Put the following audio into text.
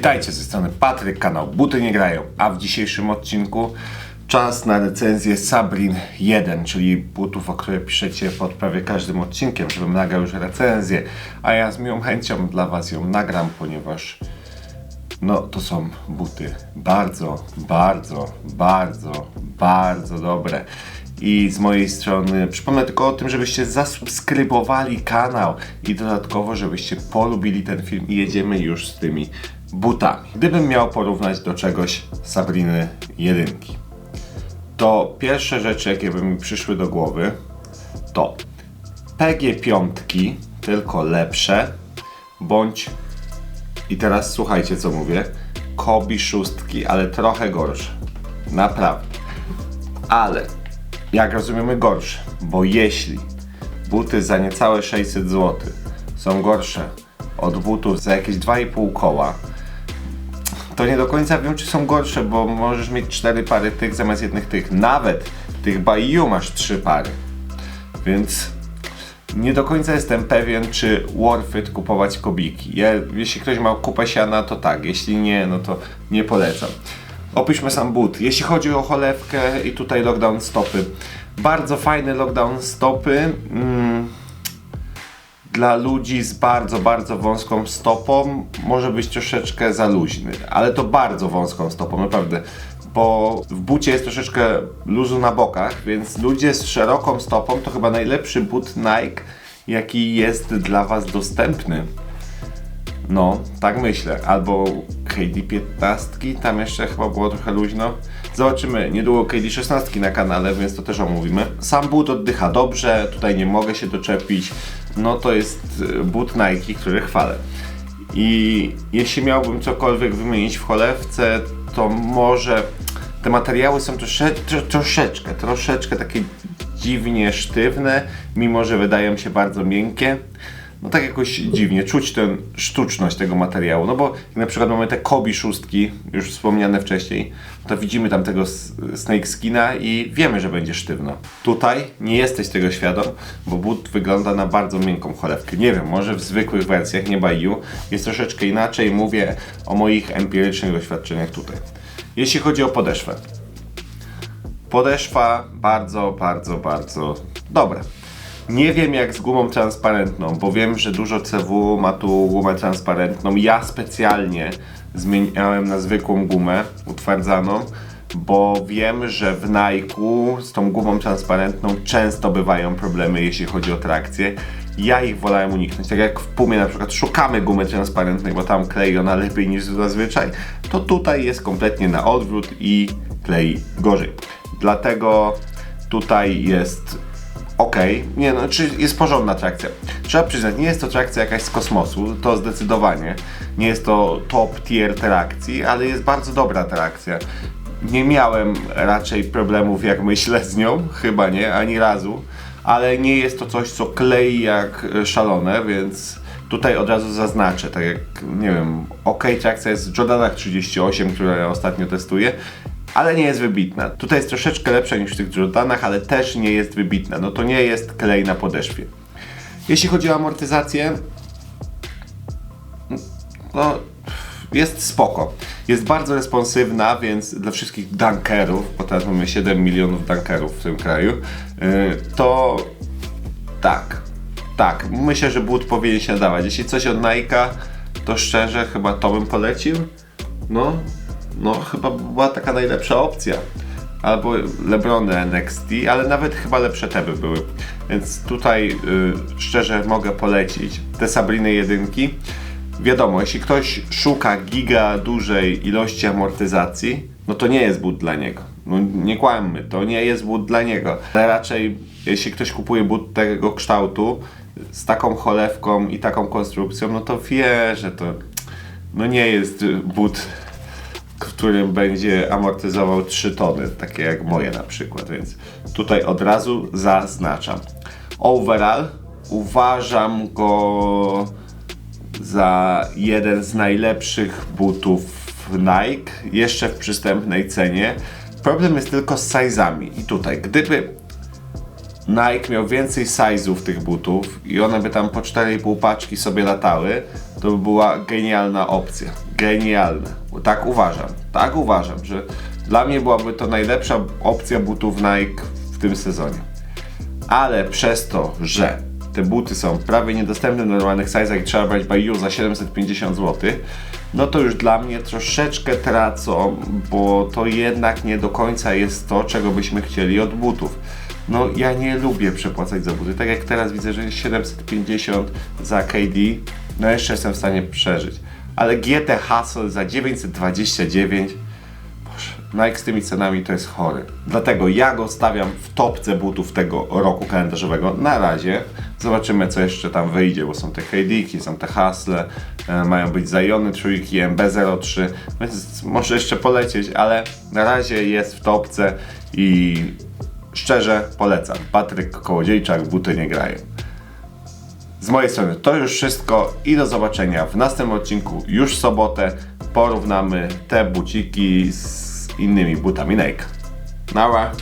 Witajcie ze strony Patryk, kanał Buty Nie Grają, a w dzisiejszym odcinku czas na recenzję Sabrin 1, czyli butów, o które piszecie pod prawie każdym odcinkiem, żebym nagrał już recenzję, a ja z miłą chęcią dla Was ją nagram, ponieważ no to są buty bardzo, bardzo, bardzo, bardzo dobre. I z mojej strony przypomnę tylko o tym, żebyście zasubskrybowali kanał i dodatkowo, żebyście polubili ten film i jedziemy już z tymi butami. Gdybym miał porównać do czegoś Sabriny jedynki, to pierwsze rzeczy, jakie by mi przyszły do głowy, to PG piątki, tylko lepsze, bądź i teraz słuchajcie co mówię, Kobi szóstki, ale trochę gorsze. Naprawdę. Ale jak rozumiemy gorsze, bo jeśli buty za niecałe 600 zł są gorsze od butów za jakieś 2,5 koła, to nie do końca wiem, czy są gorsze, bo możesz mieć 4 pary tych zamiast jednych tych. Nawet tych Baiu masz 3 pary. Więc nie do końca jestem pewien, czy worth it kupować kobiki. Ja, jeśli ktoś ma kupę siana, to tak. Jeśli nie, no to nie polecam. Opiszmy sam but. Jeśli chodzi o cholewkę i tutaj lockdown stopy. Bardzo fajny lockdown stopy. Mm, dla ludzi z bardzo, bardzo wąską stopą może być troszeczkę za luźny, ale to bardzo wąską stopą, naprawdę. Bo w bucie jest troszeczkę luzu na bokach, więc ludzie z szeroką stopą to chyba najlepszy but Nike, jaki jest dla Was dostępny. No, tak myślę. Albo KD15, tam jeszcze chyba było trochę luźno. Zobaczymy niedługo KD16 na kanale, więc to też omówimy. Sam but oddycha dobrze, tutaj nie mogę się doczepić. No to jest y, but Nike, który chwalę. I jeśli miałbym cokolwiek wymienić w cholewce, to może te materiały są trosze, tro, troszeczkę, troszeczkę takie dziwnie sztywne, mimo że wydają się bardzo miękkie no tak jakoś dziwnie, czuć tę sztuczność tego materiału, no bo na przykład mamy te Kobi szóstki, już wspomniane wcześniej, to widzimy tam tego snake skina i wiemy, że będzie sztywno. Tutaj nie jesteś tego świadom, bo but wygląda na bardzo miękką cholewkę. Nie wiem, może w zwykłych wersjach, nie Baiu, jest troszeczkę inaczej, mówię o moich empirycznych doświadczeniach tutaj. Jeśli chodzi o podeszwę. Podeszwa bardzo, bardzo, bardzo dobra. Nie wiem jak z gumą transparentną, bo wiem, że dużo CW ma tu gumę transparentną. Ja specjalnie zmieniałem na zwykłą gumę utwardzaną, bo wiem, że w Nike'u z tą gumą transparentną często bywają problemy, jeśli chodzi o trakcję. Ja ich wolałem uniknąć. Tak jak w Pumie na przykład szukamy gumy transparentnej, bo tam klei ona lepiej niż zazwyczaj, to tutaj jest kompletnie na odwrót i klei gorzej. Dlatego tutaj jest ok, nie no, czy jest porządna trakcja. Trzeba przyznać, nie jest to trakcja jakaś z kosmosu, to zdecydowanie. Nie jest to top tier trakcji, ale jest bardzo dobra trakcja. Nie miałem raczej problemów, jak myślę, z nią, chyba nie, ani razu, ale nie jest to coś, co klei jak szalone, więc tutaj od razu zaznaczę, tak jak, nie wiem, ok, trakcja jest w Jordanach 38, które ostatnio testuję, ale nie jest wybitna. Tutaj jest troszeczkę lepsza niż w tych Jordanach, ale też nie jest wybitna. No to nie jest klej na podeszwie. Jeśli chodzi o amortyzację, no jest spoko. Jest bardzo responsywna, więc dla wszystkich dunkerów, bo teraz mamy 7 milionów dunkerów w tym kraju, yy, to tak, tak, myślę, że but powinien się dawać. Jeśli coś od Nike'a, to szczerze chyba to bym polecił. No, no chyba była taka najlepsza opcja. Albo Lebrony NXT, ale nawet chyba lepsze te by były. Więc tutaj y, szczerze mogę polecić te Sabriny jedynki. Wiadomo, jeśli ktoś szuka giga dużej ilości amortyzacji, no to nie jest but dla niego. No nie kłammy, to nie jest but dla niego. Ale raczej jeśli ktoś kupuje but tego kształtu z taką cholewką i taką konstrukcją, no to wie, że to no nie jest but którym będzie amortyzował 3 tony, takie jak moje na przykład, więc tutaj od razu zaznaczam. Overall uważam go za jeden z najlepszych butów Nike, jeszcze w przystępnej cenie. Problem jest tylko z sizami. I tutaj, gdyby Nike miał więcej sizów tych butów i one by tam po 4,5 paczki sobie latały, to by była genialna opcja. Genialna. Tak uważam. Tak uważam, że dla mnie byłaby to najlepsza opcja butów Nike w tym sezonie. Ale przez to, że te buty są prawie niedostępne w normalnych sizach i trzeba brać Bayou za 750 zł, no to już dla mnie troszeczkę tracą, bo to jednak nie do końca jest to, czego byśmy chcieli od butów. No ja nie lubię przepłacać za buty. Tak jak teraz widzę, że jest 750 za KD, no jeszcze jestem w stanie przeżyć. Ale GT Hustle za 929 Boże, Nike z tymi cenami to jest chory. Dlatego ja go stawiam w topce butów tego roku kalendarzowego. Na razie. Zobaczymy, co jeszcze tam wyjdzie, bo są te KD-ki, są te hasle, e, mają być Zajony trójki, MB03, więc może jeszcze polecieć, ale na razie jest w topce i szczerze polecam. Patryk Kołodziejczak, buty nie grają. Z mojej strony to już wszystko i do zobaczenia w następnym odcinku już w sobotę. Porównamy te buciki z innymi butami Nike. Nara!